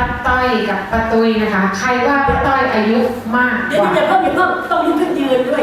ป้าต้อยกับป้าตุยนะคะ ใครว่าป้าต้อยอายุมากเดี๋ยกวว่า จะเพิ่มกเพิ่มต้องลุกขึ้นยืนด้วย